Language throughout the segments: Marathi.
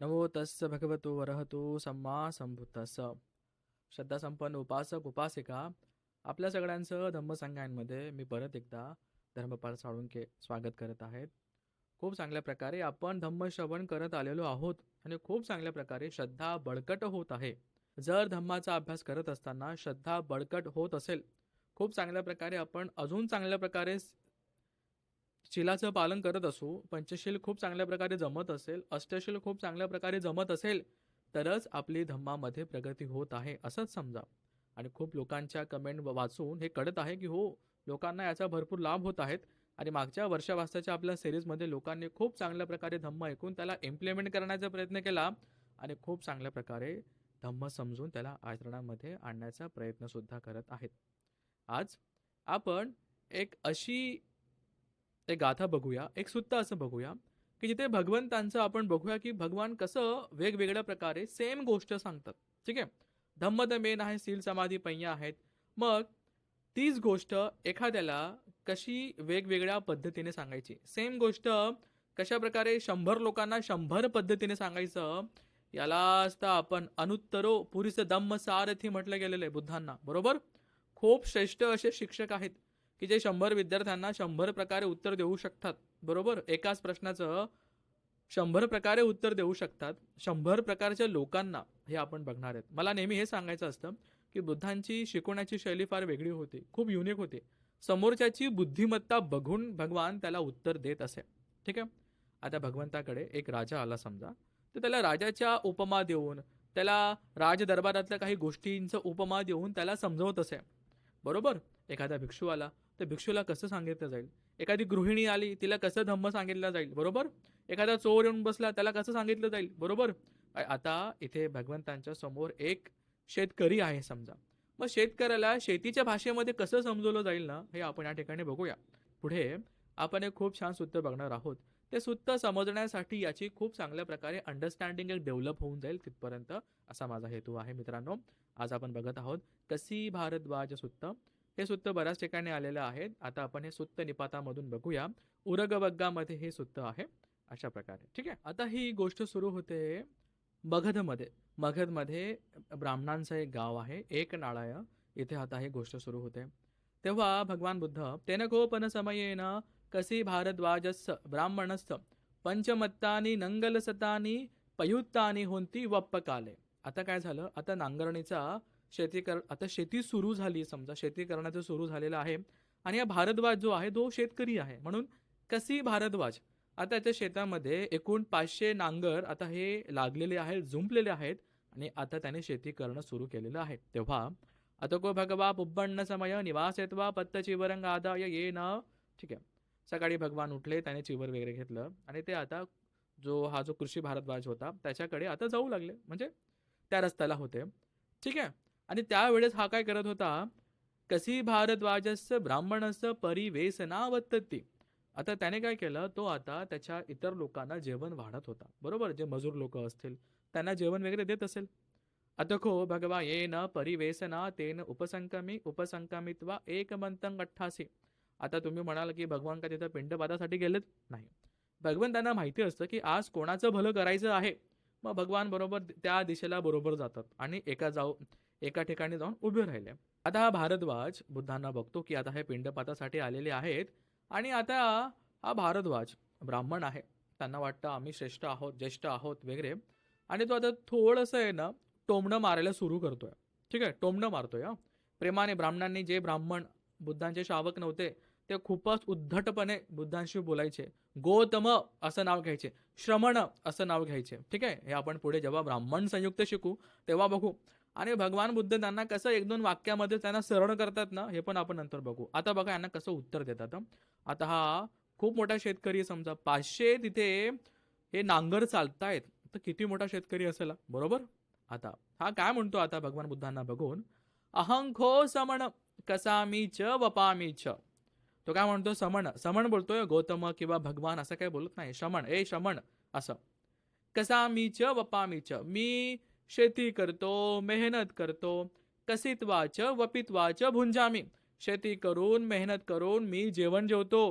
नमो तस्स भगवतो वरहतो सम्मा संभुतस श्रद्धासंपन्न उपासक उपासिका आपल्या सगळ्यांचं धम्मसंघांमध्ये मी परत एकदा धर्मपाल साळुंके स्वागत करत आहेत. खूप चांगल्या प्रकारे आपण धम्मश्रवण करत आलेलो आहोत आणि खूप चांगल्या प्रकारे श्रद्धा बळकट होत आहे. जर धम्माचा अभ्यास करत असताना श्रद्धा बळकट होत असेल खूप चांगल्या प्रकारे आपण अजून चांगल्या प्रकारे शिलाचं पालन करत असू पंचशील खूप चांगल्या प्रकारे जमत असेल अष्टशील खूप चांगल्या प्रकारे जमत असेल तरच आपली धम्मामध्ये प्रगती होत आहे असंच समजा. आणि खूप लोकांच्या कमेंट वाचून हे कळत आहे की हो लोकांना याचा भरपूर लाभ होत आहेत. आणि मागच्या वर्षावासाच्या आपल्या सिरीजमध्ये लोकांनी खूप चांगल्या प्रकारे धम्म ऐकून त्याला इम्प्लिमेंट करण्याचा प्रयत्न केला. आणि खूप चांगल्या प्रकारे धम्म समजून त्याला आचरणामध्ये आणण्याचा प्रयत्नसुद्धा करत आहेत. आज आपण एक अशी एक गाथा बघूया एक सुत्त असं बघूया की जिथे भगवंतांचं आपण बघूया की भगवान कसं वेगवेगळ्या प्रकारे सेम गोष्ट सांगतात. ठीक आहे? धम्म द मेन आहे सील समाधी पैया आहेत. मग तीच गोष्ट एखाद्याला कशी वेगवेगळ्या पद्धतीने सांगायची? सेम गोष्ट कशा प्रकारे शंभर लोकांना शंभर पद्धतीने सांगायचं याला असतं आपण अनुत्तरो पुरीचं धम्म सारथी म्हटलं गेलेलं आहे बुद्धांना. बरोबर? खूप श्रेष्ठ असे शिक्षक आहेत. की जे शंभर विद्यार्थ्यांना शंभर प्रकारे उत्तर देऊ शकतात. बरोबर? एकाच प्रश्नाचं शंभर प्रकारे उत्तर देऊ शकतात शंभर प्रकारच्या लोकांना हे आपण बघणार आहेत. मला नेहमी हे सांगायचं असतं की बुद्धांची शिकवण्याची शैली फार वेगळी होती खूप युनिक होती. समोरच्याची बुद्धिमत्ता बघून भगवान त्याला उत्तर देत असे. ठीक आहे? आता भगवंताकडे एक राजा आला समजा. तर त्याला राजाच्या उपमा देऊन त्याला राजदरबारातल्या काही गोष्टींचं उपमा देऊन त्याला समजवत असे. बरोबर? एखादा भिक्षू आला. तर भिक्षूला कसं सांगितलं जाईल? एखादी गृहिणी आली तिला कसं धम्म सांगितलं जाईल? बरोबर? एखादा चोर येऊन बसला त्याला कसं सांगितलं जाईल? बरोबर? आता इथे भगवंतांच्या समोर एक शेतकरी आहे समजा. मग शेतकऱ्याला शेतीच्या भाषेमध्ये कसं समजवलं जाईल ना हे आपण या ठिकाणी बघूया. पुढे आपण एक खूप छान सूत्र बघणार आहोत. ते सूत्र समजण्यासाठी याची खूप चांगल्या प्रकारे अंडरस्टँडिंग एक डेव्हलप होऊन जाईल तिथपर्यंत असा माझा हेतू आहे मित्रांनो. आज आपण बघत आहोत कसी भारद्वाज सूत्र? हे सुत्त बऱ्याच ठिकाणी आलेलं आहे. आता आपण हे सुत्त निपातामधून बघूया. उरगबग्गामध्ये हे सुत्त आहे. अशा प्रकारे. ठीक आहे? आता ही गोष्ट सुरू होते मगधमध्ये. मगधमध्ये ब्राह्मणांचं एक गाव आहे. एक नाळाय इथे आता ही गोष्ट सुरू होते. तेव्हा भगवान बुद्ध तेन गोपन समयेन कसी भारद्वाजस ब्राह्मणस्थ पंचमत्तानी नंगलसतानी पयुत्तानी होंती वप्पकाले. आता काय झालं? आता नांगरणीचा शेती कर आता शेती सुरू झाली समजा शेती करण्याचं सुरू झालेलं आहे. आणि हा भारद्वाज जो आहे तो शेतकरी आहे. म्हणून कसी भारद्वाज? आता याच्या शेतामध्ये एकूण पाचशे नांगर आता हे लागलेले आहेत झुंपलेले आहेत. आणि आता त्याने शेती करणं सुरू केलेलं आहे. तेव्हा आता को भगवा पुब्बण्ण समय निवास येतवा पत्त चिवरंग आदाय ये न ठीक आहे. सकाळी भगवान उठले त्याने चिवर वगैरे घेतलं. आणि ते आता जो हा जो कृषी भारद्वाज होता त्याच्याकडे आता जाऊ लागले. म्हणजे त्या रस्त्याला होते. ठीक आहे. आणि त्यावेळेस हा काय करत होता? कसी भारद्वाजस्य ब्राह्मणस परिवेसनावत्तती आता त्याने काय केलं? तो आता त्याच्या इतर लोकांना जेवण वाढत होता. बरोबर? जे मजूर लोक असतील त्यांना जेवण वगैरे देत असेल. अतखो भगवा ये न परिवेसना तेन उपसंकमी उपसंकमित्वा एकमंतंग अठ्ठासी आता तुम्ही म्हणाल की भगवान का तिथं पिंडपादासाठी गेलेत? नाही. भगवंतांना माहिती असतं की आज कोणाचं भलं करायचं आहे? मग भगवान बरोबर त्या दिशेला बरोबर जातात. आणि एका जाऊ एका ठिकाणी जाऊन उभे राहिले. आता हा भारद्वाज बुद्धांना बघतो की आता हे पिंडपातासाठी आलेले आहेत आणि आता हा भारद्वाज ब्राह्मण आहे. त्यांना वाटतं आम्ही श्रेष्ठ आहोत ज्येष्ठ आहोत वगैरे. आणि तो आता थोडंसं आहे ना टोमणं मारायला सुरू करतोय. ठीक आहे? टोमणं मारतोय हा. प्रेमाने ब्राह्मणांनी जे ब्राह्मण बुद्धांचे शावक नव्हते ते खूपच उद्धटपणे बुद्धांशी बोलायचे. गोतम असं नाव घ्यायचे श्रमण असं नाव घ्यायचे. ठीक आहे? हे आपण पुढे जेव्हा ब्राह्मण संयुक्त शिकू तेव्हा बघू. आणि भगवान बुद्ध त्यांना कसं एक दोन वाक्यामध्ये त्यांना सरळ करतात ना हे पण आपण नंतर बघू. आता बघा यांना कसं उत्तर देतात आता हा खूप मोठा शेतकरी आहे समजा. पाचशे तिथे हे नांगर चालतायत. तर किती मोठा शेतकरी असेल बरोबर? आता हा काय म्हणतो आता भगवान बुद्धांना बघून? अहंखो समण कसामी च वपामी च. तो काय म्हणतो? समण. समण बोलतोय गौतम किंवा भगवान असं काय बोलत नाही. शमण ए शमण असं. कसामी च वपामी च. मी शेती करतो मेहनत करतो. कसित्वाच वपित्वाच भुंजामी. शेती करून मेहनत करून मी जेवण जेवतो.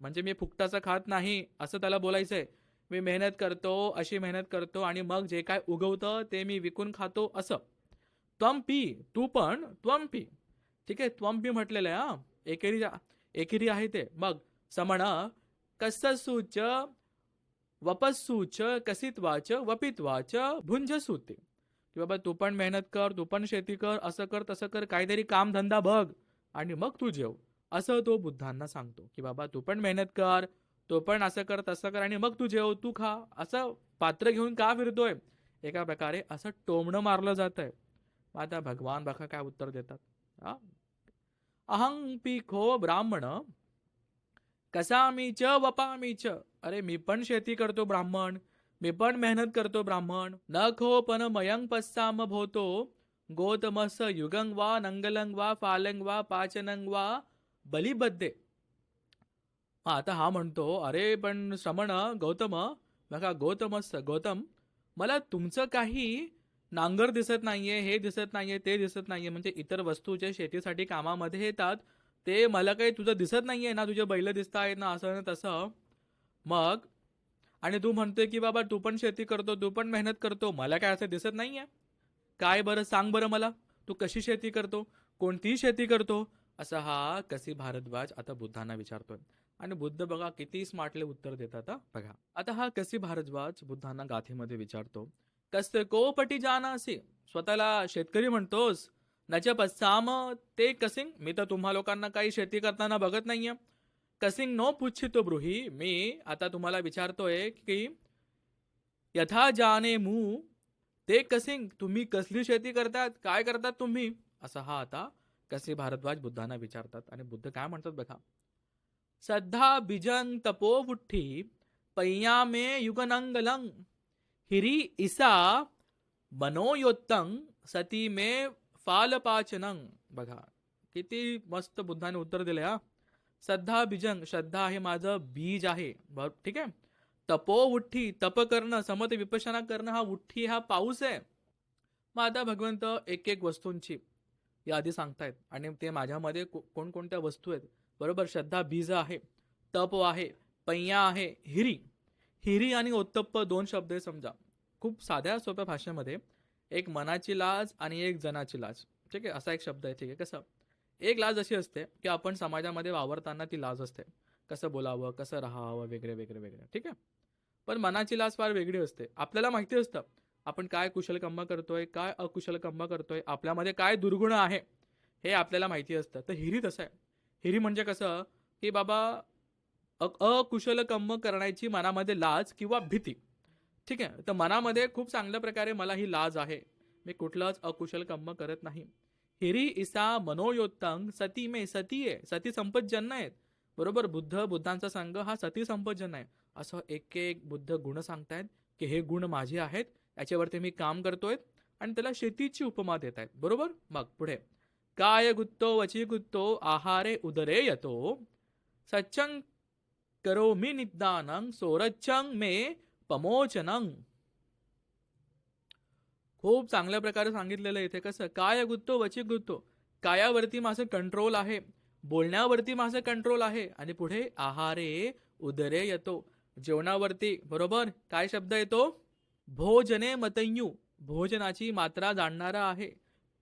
म्हणजे मी फुकटाचं खात नाही असं त्याला बोलायचंय. मी मेहनत करतो अशी मेहनत करतो आणि मग जे काय उगवतं ते मी विकून खातो असं. त्वम पी तू पण त्वम पी ठीक आहे त्वम पी म्हटलेलं आहे हा. एकेरी एकेरी आहे ते. मग समण कससूच वपस्सूच कसित्वाच वपित्वाच भुंजसूते. की बाबा तू पण मेहनत कर तू पण शेती कर असं कर तसं कर काहीतरी कामधंदा बघ आणि मग तू जेव. असं तो बुद्धांना सांगतो की बाबा तू पण मेहनत कर तो पण असं कर तसं कर आणि मग तू जेव तू खा. असं पात्र घेऊन का फिरतोय? एका प्रकारे असं टोमणं मारलं जात आहे आता भगवान बघा काय उत्तर देतात. हा? अहं पिखो ब्राह्मण मी च. अरे मी पण शेती करतो ब्राह्मण. मी पण मेहनत करतो ब्राह्मण. न खो पण मयंग पस्साम भोतो. गोतमस युगंग वा नंगलंग वा फालंग वा पाचनंग वा बलिबद्धे. हा आता हा म्हणतो अरे पण श्रमण गौतम बघा गौतमस गौतम मला तुमचं काही नांगर दिसत नाहीये हे दिसत नाहीये ते दिसत नाहीये म्हणजे इतर वस्तू जे शेतीसाठी कामामध्ये येतात ते मला काही तुझं दिसत नाहीये ना तुझे बैल दिसत आहेत ना असं ना तसं. मग आणि तू म्हणतोय की बाबा तू पण शेती करतो तू पण मेहनत करतो. मला काय असं दिसत नाही आहे काय बरं? सांग बरं मला. तू कशी शेती करतो? कोणतीही शेती करतो? असा हा कसी भारद्वाज आता बुद्धांना विचारतोय. आणि बुद्ध बघा किती स्मार्टले उत्तर देतात बघा. आता हा कसी भारद्वाज बुद्धांना गाथेमध्ये विचारतो. कस्य कोपटी असे स्वतःला शेतकरी म्हणतोस. नच्या पश्चाम ते कसिंग मी तर तुम्हा लोकांना काही शेती करताना बघत नाहीये. कसिंग नो पुच्छितो ब्रुही मी आता तुम्हाला विचारतोय की यथा जाने मू ते कसिंग तुम्ही कसली शेती करतात काय करतात तुम्ही असा हा आता कसे भारद्वाज बुद्धांना विचारतात आणि बुद्ध काय म्हणतात बघा सद्धा बिजन तपो बुट्ठी पैयामे युगनंगलंग हिरी इसा मनोयोत्तंग सती मे फालपाचनंग बघा किती मस्त बुद्धाने उत्तर दिले हा श्रद्धा बीजंग श्रद्धा हे माझं बीज आहे. बर ठीक आहे? तपो उठ्ठी तप करणं समत विपशना करणं हा उठ्ठी हा पाऊस आहे. मग आता भगवंत एक एक वस्तूंची यादी सांगतायत आणि ते माझ्यामध्ये को- कोणकोणत्या वस्तू आहेत? बरोबर श्रद्धा बीज आहे तप आहे पैया आहे हिरी. हिरी आणि ओत्तप्प दोन शब्द आहे समजा. खूप साध्या सोप्या भाषेमध्ये एक मनाची लाज आणि एक जनाची लाज. ठीक आहे? असा एक शब्द आहे ठीक आहे? कसं? एक लाज अशी असते की आपण समाजामध्ये वावरताना ती लाज असते. कसं बोलावं कसं राहावं वगैरे वगैरे वगैरे ठीक आहे? पण मनाची लाज फार वेगळी असते. आपल्याला माहिती असतं आपण काय कुशल कर्म करतोय काय अकुशल कर्म करतोय आपल्यामध्ये काय दुर्गुण आहे हे आपल्याला माहिती असतं. तर हिरी तसं आहे. हिरी म्हणजे कसं की बाबा अ- अकुशल कर्म करण्याची मनामध्ये लाज किंवा भीती. ठीक आहे? तर मनामध्ये खूप चांगल्या प्रकारे मला ही लाज आहे. मी कुठलंच अकुशल कर्म करत नाही. हिरी इसा मनोयोत्तंग सती मे सती आहे सती संपज्जन आहेत बरोबर बुद्ध बुद्धांचा संघ हा सती संपज्जन आहे असं एक एक बुद्ध गुण सांगतायत की हे गुण माझे आहेत याच्यावरती मी काम करतोय आणि त्याला शेतीची उपमा देत आहेत बरोबर? मग पुढे. काय गुत्तो वची गुत्तो आहारे उदरे येतो. सच्चंग करो मी निदानंग सोरच्चंग मे पमोचनंग. खूप चांगल्या प्रकारे सांगितलेलं आहे. इथे कसं काय गुत्तो वची गुत्तो? कायावरती माझं कंट्रोल आहे. बोलण्यावरती माझं कंट्रोल आहे. आणि पुढे आहारे उदरे येतो. जेवणावरती बरोबर? काय शब्द येतो? भोजने मतयू. भोजनाची मात्रा जाणणारा आहे.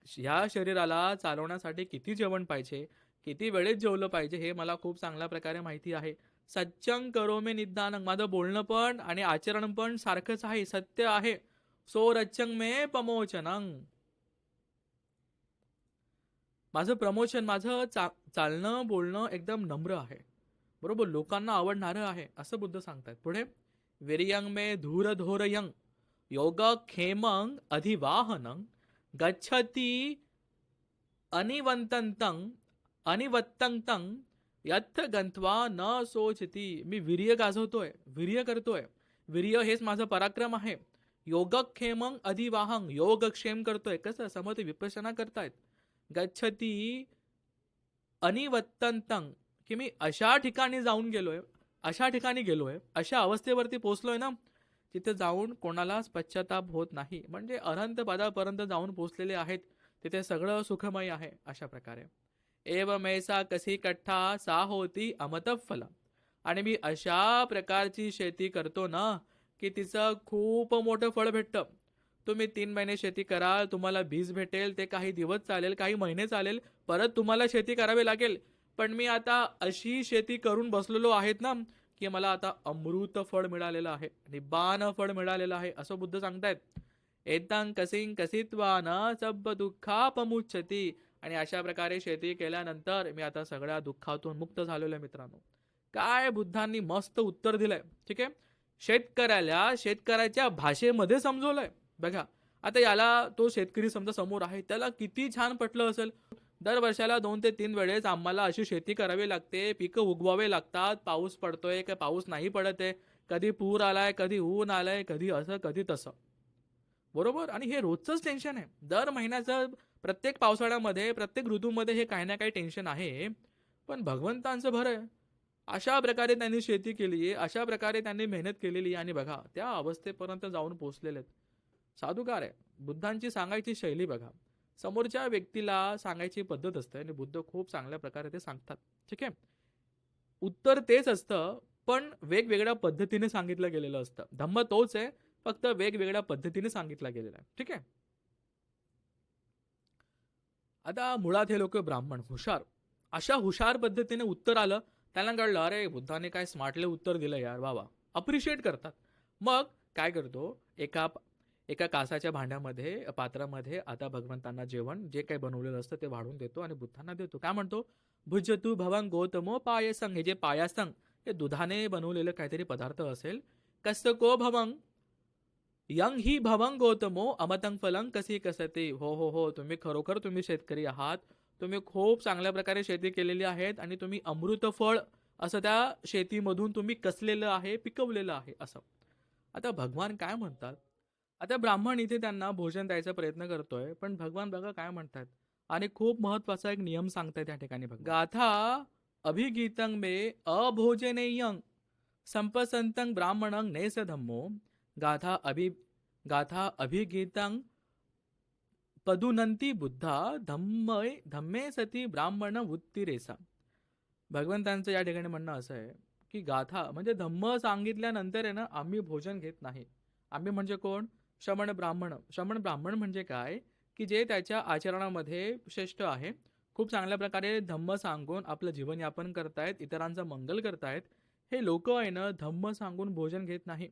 ह्या शरीराला चालवण्यासाठी किती जेवण पाहिजे? किती वेळेत जेवलं पाहिजे? हे मला खूप चांगल्या प्रकारे माहिती आहे. सच्चंग करो मे माझं बोलणं पण आणि आचरण पण सारखंच आहे. सत्य आहे. सोरच्चंग मे प्रमोचनंग। माझं प्रमोशन माझं चा चालणं बोलणं एकदम नम्र आहे. बरोबर? लोकांना आवडणारं आहे असं बुद्ध सांगतात पुढे? विरियंग मे धूरधोरयंग योग खेमंग अधिवाहनंग गच्छती अनिवंतंतंग अनिवत्तंतंग यथ गंथवा न सोचती. मी वीर्य गाजवतोय वीर्य करतोय. वीर्य हेच माझं पराक्रम आहे. योगक्षेमं अधिवाहं. योगक्षेम करतोय. कसं? समोर ते विपसना करतायत. गच्छती अनिवत्तंतंग की मी अशा ठिकाणी जाऊन गेलोय अशा ठिकाणी गेलोय अशा अवस्थेवरती पोचलोय ना तिथे जाऊन कोणालाच पश्चाताप होत नाही. म्हणजे अनंत पदापर्यंत जाऊन पोचलेले आहेत. तिथे सगळं सुखमय आहे अशा प्रकारे. एवमेसा कसी कठ्ठा सा होती अमतफला आणि मी अशा प्रकारची शेती करतो ना की तिचं खूप मोठं फळ भेटतं. तुम्ही तीन महिने शेती कराल तुम्हाला बीज भेटेल ते काही दिवस चालेल काही महिने चालेल परत तुम्हाला शेती करावी लागेल. पण मी आता अशी शेती करून बसलेलो आहेत ना की मला आता अमृत फळ मिळालेलं आहे निबान फळ मिळालेलं आहे असं बुद्ध सांगतायत. एतां कसिंग कसित्वान सब दुःखापमुच्छती आणि अशा प्रकारे शेती केल्यानंतर मी आता सगळ्या दुःखातून मुक्त झालेलो आहे मित्रांनो. काय बुद्धांनी मस्त उत्तर दिलंय ठीक आहे? शेतकऱ्याला शेतकऱ्याच्या भाषेमध्ये समजवलंय. बघा आता याला तो शेतकरी समजा समोर आहे त्याला किती छान पटलं असेल. दर वर्षाला दोन ते तीन वेळेस आम्हाला अशी शेती करावी लागते पिकं उगवावे लागतात पाऊस पडतोय का पाऊस नाही पडत आहे कधी पूर आलाय कधी ऊन आलाय कधी असं कधी तसं. बरोबर? आणि हे रोजचंच टेन्शन आहे. दर महिन्याचं प्रत्येक पावसाळ्यामध्ये प्रत्येक ऋतूमध्ये हे काही ना काही टेन्शन आहे. पण भगवंतांचं भर आहे. अशा प्रकारे त्यांनी शेती केली आहे अशा प्रकारे त्यांनी मेहनत केलेली आणि बघा त्या अवस्थेपर्यंत जाऊन पोहोचलेले आहेत. साधुकार आहे. बुद्धांची सांगायची शैली बघा. समोरच्या व्यक्तीला सांगायची पद्धत असते आणि बुद्ध खूप चांगल्या प्रकारे ते सांगतात. ठीक आहे? उत्तर तेच असतं पण वेगवेगळ्या पद्धतीने सांगितलं गेलेलं असतं. धम्म तोच आहे फक्त वेगवेगळ्या पद्धतीने सांगितला गेलेला आहे. ठीक आहे? आता मुळात हे लोक ब्राह्मण हुशार. अशा हुशार पद्धतीने उत्तर आलं त्यांना कळलं अरे बुद्धाने काय स्मार्टले उत्तर दिलं यार बाबा. अप्रिशिएट करतात. मग काय करतो एका एका कासाच्या भांड्यामध्ये पात्रामध्ये आता भगवंतांना जेवण जे काही बनवलेलं असतं ते वाढून देतो आणि बुद्धांना देतो. काय म्हणतो? भुज तू भवंग गौतमो पायसंग हे जे पायासंग हे दुधाने बनवलेलं काहीतरी पदार्थ असेल कसं को भवंग यंग ही भवंग गौतमो अमतंग फलंग कसी कसते. हो हो हो तुम्ही खरोखर तुम्ही शेतकरी आहात. तुम्ही खूप चांगल्या प्रकारे शेती केलेली आहेत आणि तुम्ही अमृतफळ असं त्या शेतीमधून तुम्ही कसलेलं आहे पिकवलेलं आहे असं. आता भगवान काय म्हणतात? आता ब्राह्मण इथे त्यांना भोजन द्यायचा प्रयत्न करतोय पण भगवान बघा काय म्हणतात? आणि खूप महत्त्वाचा एक नियम सांगताय त्या ठिकाणी बघा गाथा अभिगीतंग मे अभोजनेयंग संपसंतंग ब्राह्मणंग नेस धम्मो गाथा अभि गाथा अभिगीतंग पदुनंती बुद्धा धम्मय धम्मे सती ब्राह्मण उत्तिरेसा. भगवंतांचं या ठिकाणी म्हणणं असं आहे की गाथा म्हणजे धम्म सांगितल्यानंतर आहे ना आम्ही भोजन घेत नाही. आम्ही म्हणजे कोण? श्रमण ब्राह्मण. श्रमण ब्राह्मण म्हणजे काय? की जे त्याच्या आचरणामध्ये श्रेष्ठ आहे. खूप चांगल्या प्रकारे धम्म सांगून आपलं जीवनयापन करतायत इतरांचं मंगल करतायत. हे लोक आहे ना धम्म सांगून भोजन घेत नाही.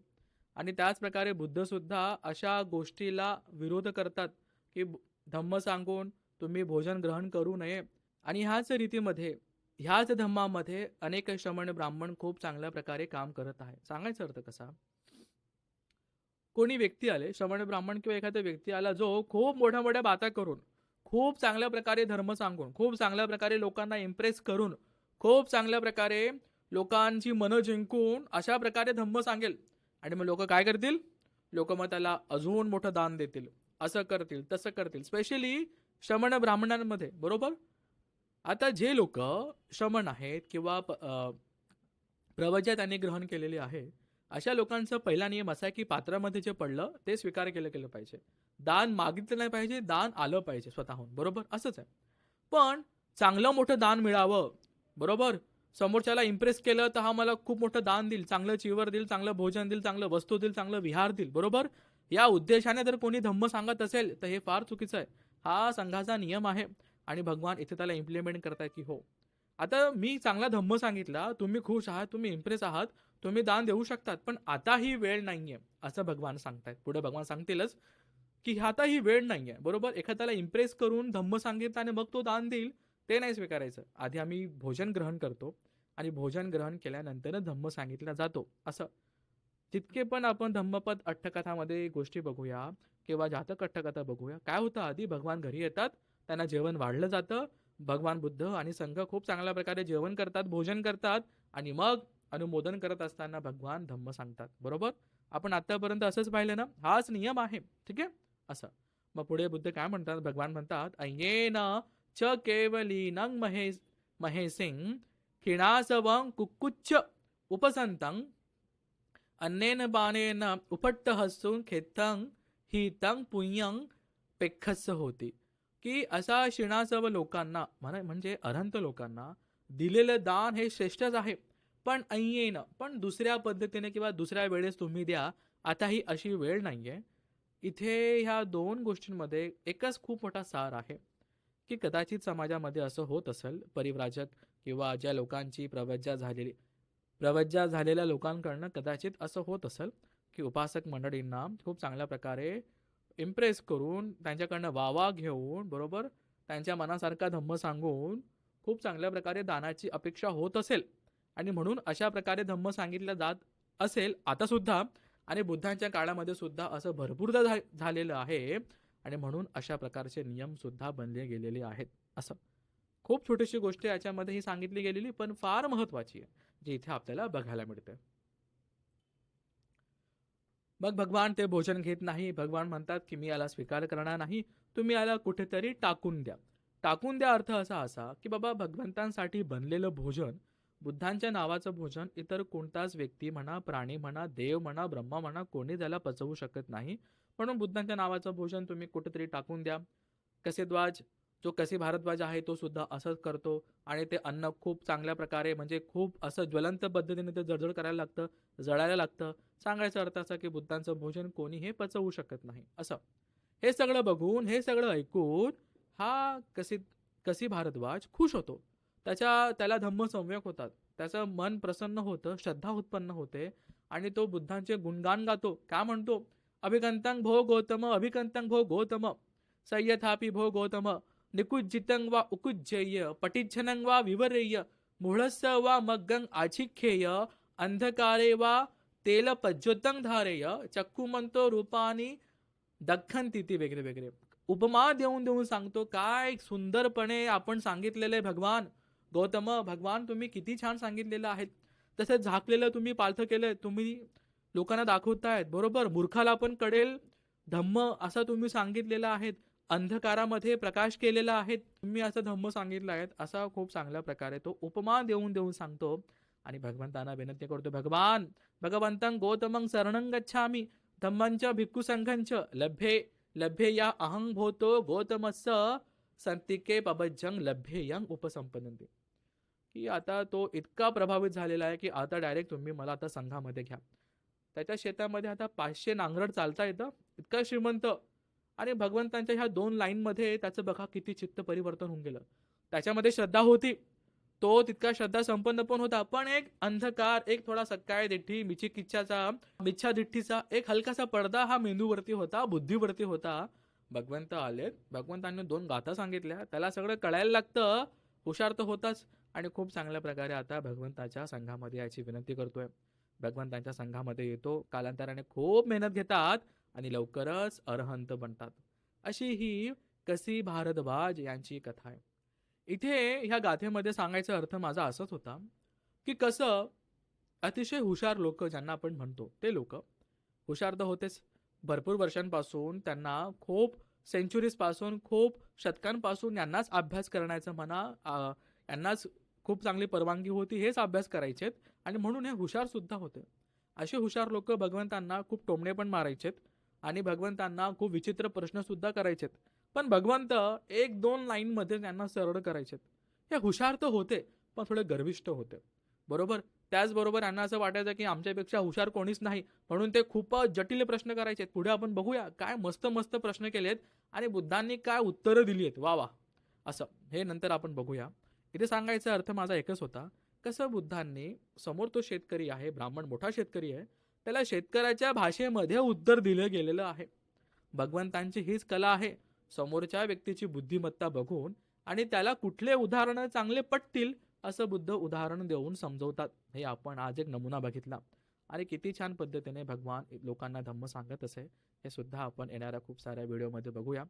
आणि त्याचप्रकारे बुद्धसुद्धा अशा गोष्टीला विरोध करतात. की धम्म सांगून तुम्ही भोजन ग्रहण करू नये. आणि ह्याच रीतीमध्ये ह्याच धम्मामध्ये अनेक श्रमण ब्राह्मण खूप चांगल्या प्रकारे काम करत आहे सांगायचा अर्थ कसा? कोणी व्यक्ती आले श्रमण ब्राह्मण किंवा एखादा व्यक्ती आला जो खूप मोठ्या मोठ्या बाता करून खूप चांगल्या प्रकारे धर्म सांगून खूप चांगल्या प्रकारे लोकांना इम्प्रेस करून खूप चांगल्या प्रकारे लोकांची मनं जिंकून अशा प्रकारे धम्म सांगेल. आणि मग लोक काय करतील? लोक मग त्याला अजून मोठं दान देतील. असं करतील तसं करतील. स्पेशली श्रमण ब्राह्मणांमध्ये बरोबर? आता जे लोक श्रमण आहेत किंवा प- प्रवज्या त्यांनी ग्रहण केलेले आहे अशा लोकांचा पहिला नियम असा आहे की पात्रामध्ये जे पडलं ते स्वीकार केलं गेलं पाहिजे. दान मागितलं नाही पाहिजे दान आलं पाहिजे स्वतःहून बरोबर? असंच आहे. पण चांगलं मोठं दान मिळावं बरोबर? समोरच्याला इम्प्रेस केलं तर हा मला खूप मोठं दान देईल चांगलं चिवर देईल चांगलं भोजन देईल चांगलं वस्तू देईल चांगलं विहार देईल बरोबर? या उद्देशाने जर कोणी धम्म सांगत असेल तर हे फार चुकीचं आहे. हा संघाचा नियम आहे आणि भगवान इथे त्याला इम्प्लिमेंट करताय की हो. आता मी चांगला धम्म सांगितला तुम्ही खुश आहात तुम्ही इम्प्रेस आहात तुम्ही दान देऊ शकतात पण आता ही वेळ नाहीये असं भगवान सांगतायत. पुढे भगवान सांगतीलच की आता ही वेळ नाहीये. बरोबर? एखाद्याला इम्प्रेस करून धम्म सांगितलं आणि मग तो दान देईल ते नाही स्वीकारायचं. आधी आम्ही भोजन ग्रहण करतो आणि भोजन ग्रहण केल्यानंतर धम्म सांगितला जातो असं. तितके पण आपण धम्मपद अट्टकथामध्ये गोष्टी बघूया किंवा जातक अट्टकथा बघूया. काय होतं? आधी भगवान घरी येतात त्यांना जेवण वाढलं जातं. भगवान बुद्ध आणि संघ खूप चांगल्या प्रकारे जेवण करतात भोजन करतात आणि मग अनुमोदन करत असताना भगवान धम्म सांगतात. बरोबर? आपण आतापर्यंत असंच पाहिलं ना? हाच नियम आहे. ठीक आहे? असं. मग पुढे बुद्ध काय म्हणतात? भगवान म्हणतात अय्येन च केवली नंग महे महेसिंग खिणासवं कुक्कुच्छ उपसंतं अन्नेन बाणेन उपट्ट हसून ही तंग पुय्यंग पेखस होती की असा शिणासव लोकांना म्हणा म्हणजे अरंत लोकांना दिलेलं दान हे श्रेष्ठच आहे पण ऐन पण दुसऱ्या पद्धतीने किंवा दुसऱ्या वेळेस तुम्ही द्या आता ही अशी वेळ नाहीये इथे ह्या दोन गोष्टींमध्ये एकच खूप मोठा सार आहे की कदाचित समाजामध्ये असं होत असेल परिव्राजक किंवा ज्या लोकांची प्रवज्जा झालेली प्रवज्जा झालेल्या लोकांकडनं कदाचित असं होत असेल की उपासक मंडळींना खूप चांगल्या प्रकारे इम्प्रेस करून त्यांच्याकडनं वावा घेऊन बरोबर? त्यांच्या मनासारखा धम्म सांगून खूप चांगल्या प्रकारे दानाची अपेक्षा होत असेल. आणि म्हणून अशा प्रकारे धम्म सांगितलं जात असेल आतासुद्धा आणि बुद्धांच्या काळामध्ये सुद्धा असं भरपूरदा झा झालेलं आहे. आणि म्हणून अशा प्रकारचे नियमसुद्धा बनले गेलेले आहेत असं. खूप छोटीशी गोष्ट याच्यामध्ये ही सांगितली गेलेली पण फार महत्वाची आहे जी इथे आपल्याला बघायला मिळते मग भगवान ते भोजन घेत नाही. भगवान म्हणतात की मी याला स्वीकार करणार नाही. तुम्ही याला कुठेतरी टाकून द्या. टाकून द्या अर्थ असा असा की बाबा भगवंतांसाठी बनलेलं भोजन बुद्धांच्या नावाचं भोजन इतर कोणताच व्यक्ती म्हणा प्राणी म्हणा देव म्हणा ब्रह्मा म्हणा कोणी त्याला पचवू शकत नाही. म्हणून बुद्धांच्या नावाचं भोजन तुम्ही कुठेतरी टाकून द्या. कसे द्वाज? जो कसे भारद्वाज आहे तो सुद्धा असंच करतो आणि ते अन्न खूप चांगल्या प्रकारे म्हणजे खूप असं ज्वलंत पद्धतीने ते जळजळ करायला लागतं जळायला लागतं. सांगायचा अर्थ असा की बुद्धांचं भोजन कोणी हे पचवू शकत नाही. असं. हे सगळं बघून हे सगळं ऐकून हा कसी कसी भारद्वाज खुश होतो. त्याच्या त्याला धम्म संव्यक होतात. त्याचं मन प्रसन्न होतं श्रद्धा उत्पन्न होते आणि तो बुद्धांचे गुणगान गातो. का म्हणतो? अभिकंतांग भो गौतम अभिकंतांग भो गौतम सय्यथापि भो गौतम. निकुज्जितं वा उकुज्जेय पटिच्छनं वा विवरेय मूढस्य वा मग्गं आचिख्येय अंधकारे वा तेल पज्योतं धारेय चक्कुमंतो रूपानी दखंती ती वगैरे वगैरे. उपमा देऊन देऊन सांगतो काय सुंदरपणे आपण सांगितलेले भगवान. गौतम भगवान तुम्ही किती छान सांगितलेलं आहेत. तसंच झाकलेलं तुम्ही पालथं केलं तुम्ही लोकांना दाखवतायत. बरोबर मूर्खाला पण कळेल. धम्म असं तुम्ही सांगितलेलं आहेत अंधकारामध्ये प्रकाश केलेला आहे. तुम्ही असं धम्म सांगितलं आहे. असा खूप चांगल्या प्रकारे तो उपमा देऊन देऊन सांगतो आणि भगवंतांना विनंती करतो भगवान भगवंतं गौतमं शरणं गच्छामी. धम्मंच भिक्खू संघंच लभ्ये लभ्ये या अहं भोतो गौतमस्य संतिके पबज्जंग लभ्ये यंग उपसंपदन्ते की आता तो इतका प्रभावित झालेला आहे की आता डायरेक्ट तुम्ही मला आता संघामध्ये घ्या. त्याच्या शेतामध्ये आता पाचशे नांगरड चालता येतं. इतका श्रीमंत आणि भगवंतांच्या ह्या दोन लाईनमध्ये त्याचं बघा किती चित्त परिवर्तन होऊन गेलं. त्याच्यामध्ये श्रद्धा होती. तो तितका श्रद्धा संपन्न पण होता. पण एक अंधकार एक थोडा सकाळ दिठ्ठी मिचिकिच्छाचा मिच्छा दिठ्ठीचा एक हलकासा पडदा हा मेंदूवरती होता बुद्धीवरती होता. भगवंत आलेत भगवंतांनी दोन गाथा सांगितल्या. त्याला सगळं कळायला लागतं. हुशार तर होताच. आणि खूप चांगल्या प्रकारे आता भगवंताच्या संघामध्ये याची विनंती करतोय. भगवंतांच्या संघामध्ये येतो. कालांतराने खूप मेहनत घेतात. आणि लवकरच अरहंत बनतात. अशी ही कसी भारद्वाज यांची कथा आहे. इथे ह्या गाथेमध्ये सांगायचा अर्थ माझा असाच होता की कसं अतिशय हुशार लोक ज्यांना आपण म्हणतो ते लोक हुशार तर होतेच. भरपूर वर्षांपासून त्यांना खूप सेंचुरीजपासून खूप शतकांपासून यांनाच अभ्यास करण्याचं म्हणा यांनाच खूप चांगली परवानगी होती हेच अभ्यास करायचेत. आणि म्हणून हे हुशार सुद्धा होते. असे हुशार लोक भगवंतांना खूप टोमणे पण मारायचेत. आणि भगवंतांना खूप विचित्र प्रश्नसुद्धा करायचेत. पण भगवंत एक दोन लाईनमध्ये त्यांना सरळ करायचेत. हे हुशार तर होते पण थोडे गर्विष्ठ होते. बरोबर? त्याचबरोबर यांना असं वाटायचं की आमच्यापेक्षा हुशार कोणीच नाही म्हणून ते खूप जटिल प्रश्न करायचे पुढे आपण बघूया काय मस्त मस्त प्रश्न केलेत आणि बुद्धांनी काय उत्तरं दिली आहेत वा वा. असं. हे नंतर आपण बघूया. इथे सांगायचा अर्थ माझा एकच होता. कसं बुद्धांनी समोर तो शेतकरी आहे ब्राह्मण मोठा शेतकरी आहे त्याला शेतकऱ्याच्या भाषेमध्ये उत्तर दिलं गेलेलं आहे. भगवंतांची हीच कला आहे. समोरच्या व्यक्तीची बुद्धिमत्ता बघून आणि त्याला कुठले उदाहरणं चांगले पटतील असं बुद्ध उदाहरण देऊन समजवतात. हे आपण आज एक नमुना बघितला. आणि किती छान पद्धतीने भगवान लोकांना धम्म सांगत असे. हे सुद्धा आपण येणाऱ्या खूप साऱ्या व्हिडिओमध्ये बघूया.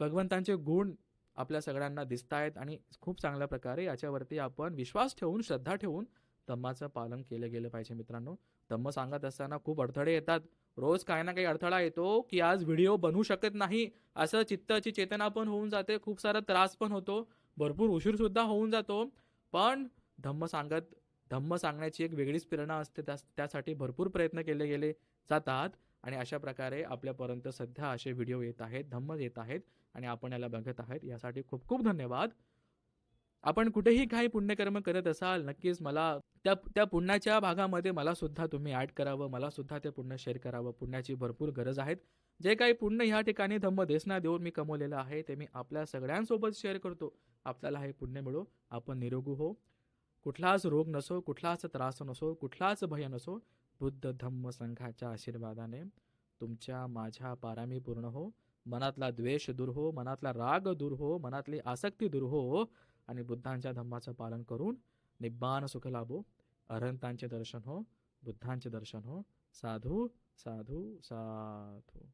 भगवंतांचे गुण आपल्या सगळ्यांना दिसत आहेत आणि खूप चांगल्या प्रकारे याच्यावरती आपण विश्वास ठेवून श्रद्धा ठेवून धम्माचं पालन केलं गेलं पाहिजे मित्रांनो. धम्म सांगत असताना खूप अडथळे येतात. रोज काही ना काही अडथळा येतो की आज व्हिडिओ बनवू शकत नाही. असं चित्ताची चेतना पण होऊन जाते. खूप सारा त्रास पण होतो. भरपूर उशीरसुद्धा होऊन जातो. पण धम्म सांगत धम्म सांगण्याची एक वेगळीच प्रेरणा असते. त्या त्यासाठी भरपूर प्रयत्न केले गेले जातात. आणि अशा प्रकारे आपल्यापर्यंत सध्या असे व्हिडिओ येत आहेत धम्म येत आहेत आणि आपण याला बघत आहेत. यासाठी खूप खूप धन्यवाद. आपण कुठेही काही पुण्यकर्म करत असाल नक्कीच मला त्या त्या पुण्याच्या भागामध्ये मला सुद्धा तुम्ही ॲड करावं मला सुद्धा ते पुण्य शेअर करावं. पुण्याची भरपूर गरज आहेत. जे काही पुण्य ह्या ठिकाणी धम्म देसना देऊन मी कमवलेलं आहे ते मी आपल्या सगळ्यांसोबत शेअर करतो. आपल्याला हे पुण्य मिळो. आपण निरोगी हो. कुठलाच रोग नसो कुठलाच त्रास नसो कुठलाच भय नसो. बुद्ध धम्म संघाच्या आशीर्वादाने तुमच्या माझ्या पारामी पूर्ण हो. मनातला द्वेष दूर हो मनातला राग दूर हो मनातली आसक्ती दूर हो. आणि बुद्धांच्या धम्माचं पालन करून निब्बान सुख लाभो. अरहंतांचे दर्शन हो बुद्धांचे दर्शन हो. साधू साधू साधू.